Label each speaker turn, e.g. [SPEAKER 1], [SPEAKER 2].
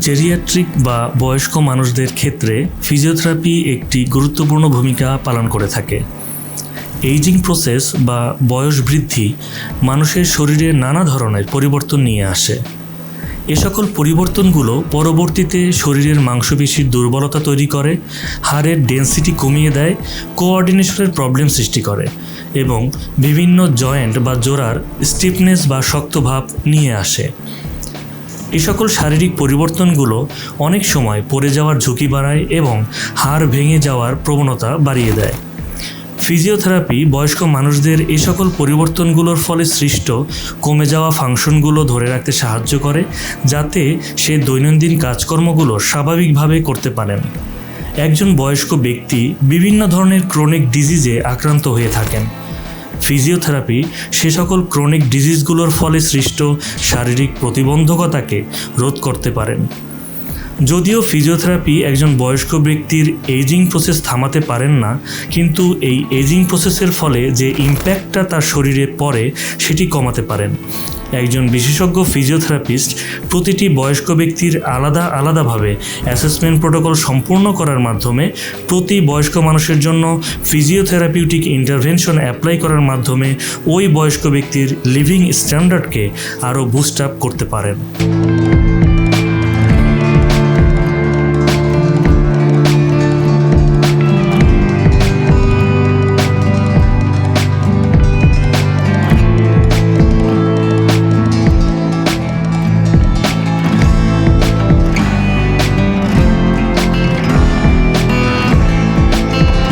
[SPEAKER 1] Geriatric বা বয়স্ক মানুষদের ক্ষেত্রে ফিজিওথেরাপি একটি গুরুত্বপূর্ণ ভূমিকা পালন করে থাকে। এইজিং প্রসেস বা বয়স বৃদ্ধি মানুষের শরীরে নানা ধরনের পরিবর্তন নিয়ে আসে। এ সকল পরিবর্তনগুলো পরবর্তীতে শরীরের মাংসপেশির দুর্বলতা তৈরি করে, হাড়ের ডেন্সিটি কমিয়ে দেয় কোঅর্ডিনেশনের প্রবলেম সৃষ্টি করে এবং বিভিন্ন জয়েন্ট বা জোড়ার স্টিফনেস বা শক্তভাব নিয়ে আসে। এই সকল শারীরিক পরিবর্তনগুলো অনেক সময় পড়ে যাওয়ার ঝুঁকি বাড়ায় এবং হাড় ভেঙে যাওয়ার প্রবণতা বাড়িয়ে দেয়। ফিজিওথেরাপি, বয়স্ক মানুষদের এই সকল পরিবর্তনগুলোর ফলে সৃষ্ট কমে যাওয়া ফাংশনগুলো ধরে রাখতে সাহায্য করে, যাতে সে দৈনন্দিন কাজকর্মগুলো স্বাভাবিকভাবে করতে পারেন। একজন বয়স্ক ব্যক্তি বিভিন্ন ধরনের ক্রনিক ডিজিজে আক্রান্ত হয়ে থাকেন। ফিজিওথেরাপি সে সকল ক্রনিক ডিজিজগুলোর ফলে সৃষ্ট শারীরিক প্রতিবন্ধকতাকে রোধ করতে পারেন। যদিও ফিজিওথেরাপি একজন বয়স্ক ব্যক্তির এজিং প্রসেস থামাতে পারেন না, কিন্তু এই এজিং প্রসেসের ফলে যে ইম্প্যাক্টটা তার শরীরে পড়ে, সেটি কমাতে পারেন। একজন বিশেষজ্ঞ ফিজিওথেরাপিস্ট প্রতিটি বয়স্ক ব্যক্তির আলাদা আলাদাভাবে অ্যাসেসমেন্ট প্রোটোকল সম্পূর্ণ করার মাধ্যমে প্রতি বয়স্ক মানুষের জন্য ফিজিওথেরাপিউটিক ইন্টারভেনশন অ্যাপ্লাই করার মাধ্যমে ওই বয়স্ক ব্যক্তির লিভিং স্ট্যান্ডার্ডকে আরও বুস্ট আপ করতে পারেন।